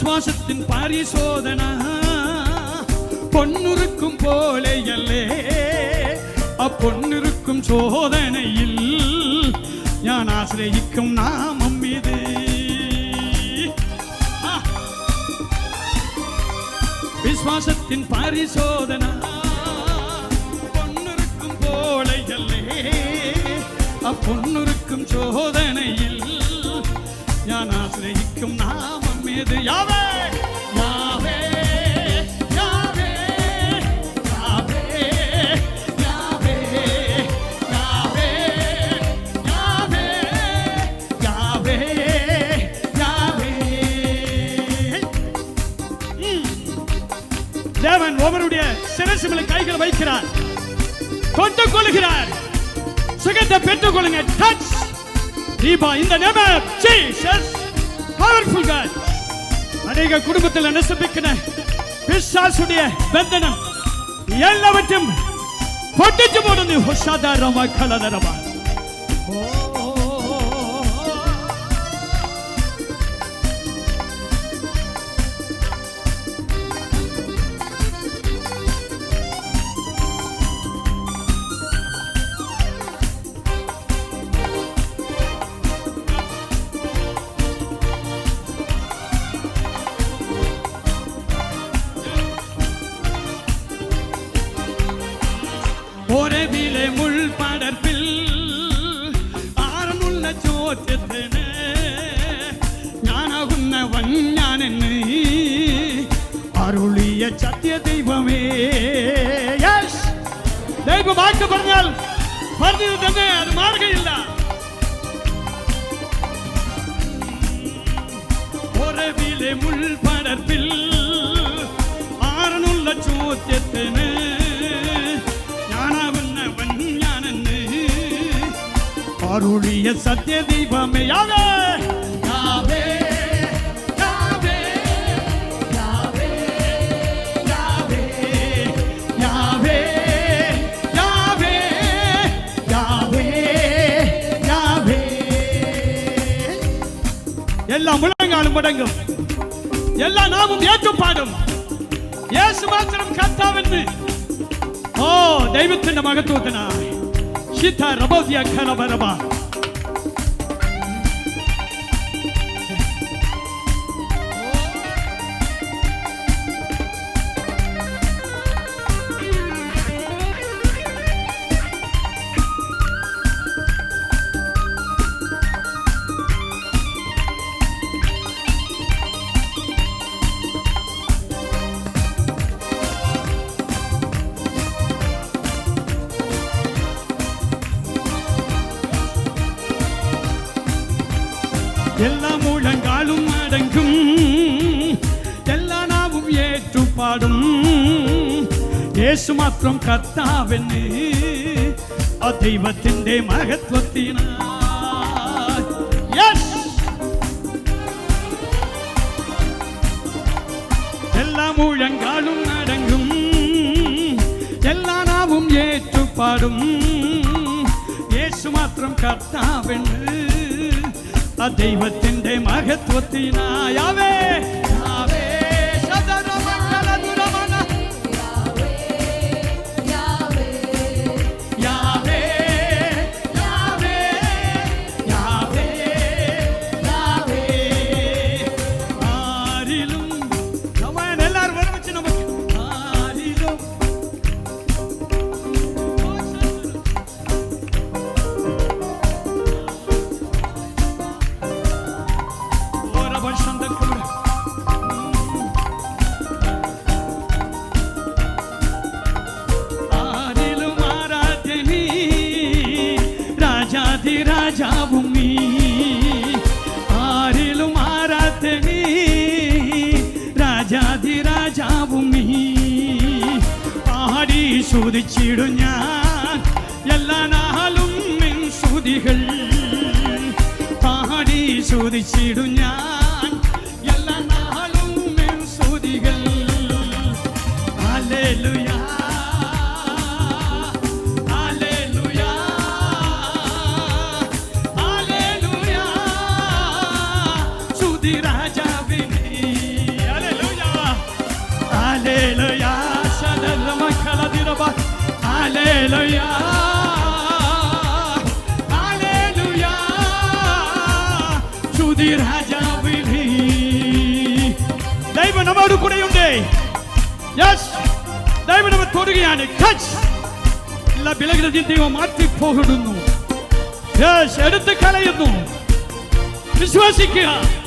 விசுவாசத்தின் பரிசோதனா. பொன்னுருக்கும் போலேயல்லே அப்பொன்னிருக்கும் சோதனையில் ஞான் ஆசிரியிக்கும் நாமம் இது விசுவாசத்தின் பரிசோதனா. பொன்னிருக்கும் போலையல்லே அப்பொன்னிருக்கும் சோதனையில் ஞான் ஆசிரியிக்கும் நாமம் இது யாவே? தேவன் ஒவ்வொருடைய சிரசு மேல கைகளை வைக்கிறார். தொட்டு கொள்கிறார் சுகத்தை பெற்றுக் கொள்ளுங்க டச் தீபா இந்த நேம் ஜீசஸ் பவர்ஃபுல் எங்க குடும்பத்தில் நெசப்பிக்கிற பிசாசுடைய பந்தனம். எல்லாவற்றையும் പൊട്ടിച്ചു പോടുന്നു ഹുഷാധാരമായി കലതരമാണ് ഓ போற்றுத்தன ஞானகுன்னவன் ஞானன்னு அருளிய சத்திய தெய்வமே. தெய்வ வாக்கு പറഞ്ഞാൽ പറഞ്ഞது തന്നെ அது மாறுகையில் ஒரு முள் அருளிய சத்திய தெய்வமே? யாவே? யாவே எல்லா முழங்காலும் முடங்கும் எல்லா நாமும் ஏற்று பாடும். இயேசு மாத்திரம் கர்த்தாவென்று ஓ தெய்வத்தின் மகத்துவத்தினார் چی تر باز یک خرابه எல்லா முழங்காலும் அடங்கும் எல்லா நாவும் ஏற்று യേശു മാത്രം കർത്താവെന്ന് ആ ദൈവത്തിന്റെ മഹത്വത്തിന്. എല്ലാ മുഴങ്കാലും നടങ്ങും എല്ലാ നാവും ഏറ്റുപാടും. യേശു മാത്രം കർത്താവെന്ന് ആ ദൈവത്തിന്റെ മഹത്വത്തിനായവേ. ശോധിച്ചിടും ഞാൻ. എല്ലാ നാളും നിൻ ശ്രുതികൾ പാടി ശോധിച്ചിടും ഞാൻ. ദൈവം കൂടെയുണ്ട്. യെസ് യെസ് കളയുന്നു. വിശ്വസിക്കുക.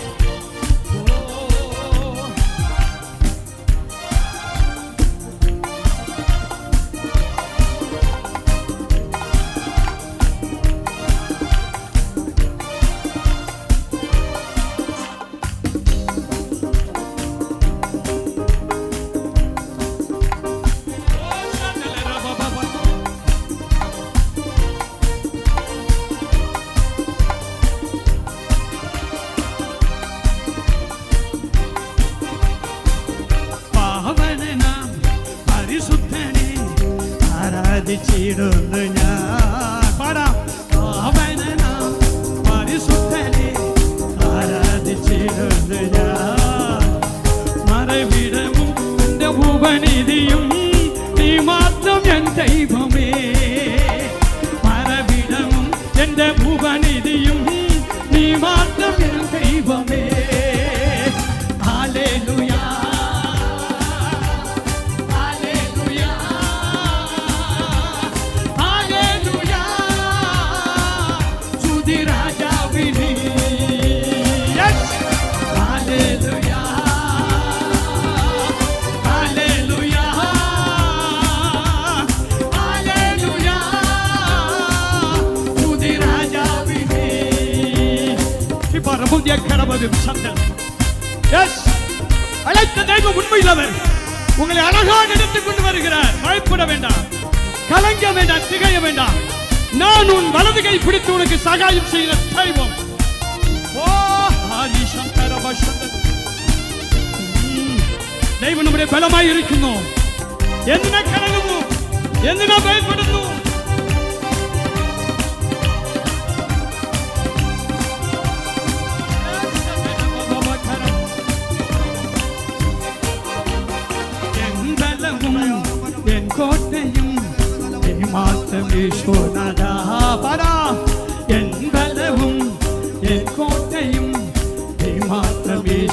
ആരാധിച്ചിടുന്നു ഞാൻ. പാടാം. പാവനാം പരിശുദ്ധനെ ആരാധിച്ചിടുന്നു ഞാൻ. മറവിടവും എന്റെ ഉപനിധിയും നീ മാത്രം എൻ ദൈവമേ. മറവിടവും എന്റെ ഉപനിധിയും നീ മാത്രം എൻ அழைத்த தெய்வம் உண்மையிலவர் உங்களை அழகாக எடுத்துக் கொண்டு வருகிறார் பயப்பட வேண்டாம் கலங்க வேண்டாம் திகைய வேண்டாம் நான் உன் வலது கை பிடித்து உனக்கு சகாயம் செய்கிற தெய்வம் ஓ ஆதி சங்கர பஷந்தன் ദൈവം നമ്മുടെ ബലമായി ഇരിക്കുന്നു എന്തിനാ കലങ്ങുന്നു എന്തിനാ ഭയപ്പെടുന്നു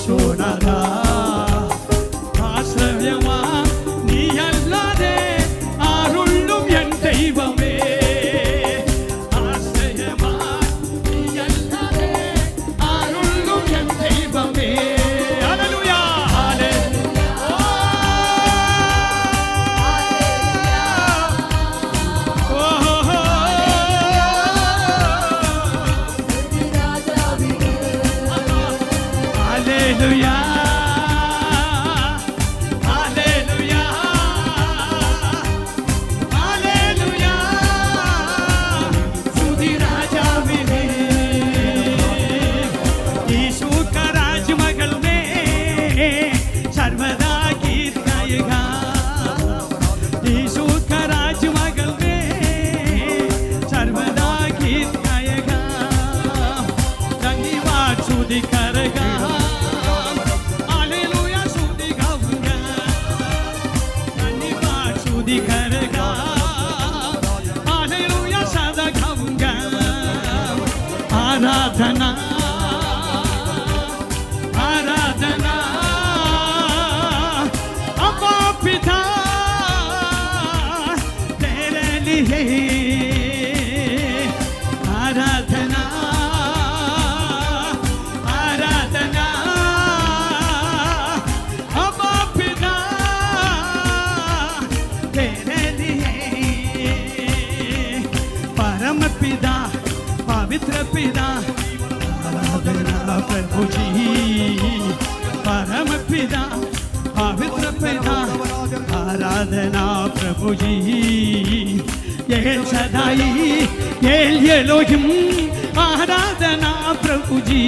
Shonaka. पवित्र पिता आराधना प्रभु जी परम पिता पवित्र पिता आराधना प्रभु जी एल सदाई एल एलोहिम आराधना प्रभु जी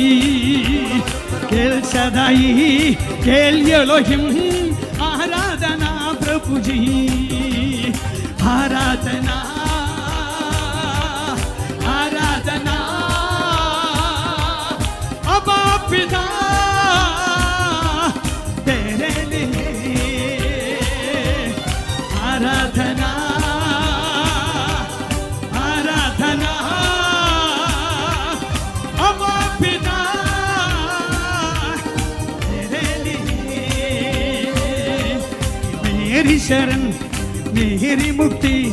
ശരൺ മേരി മുക്തി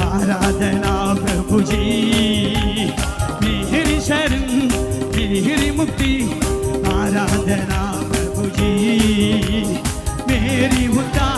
ആരാധനാ പ്രഭുജി. മേരി ശരൺ മേരി മുക്തി ആരാധനാ പ്രഭുജി. മേരി ഉദാ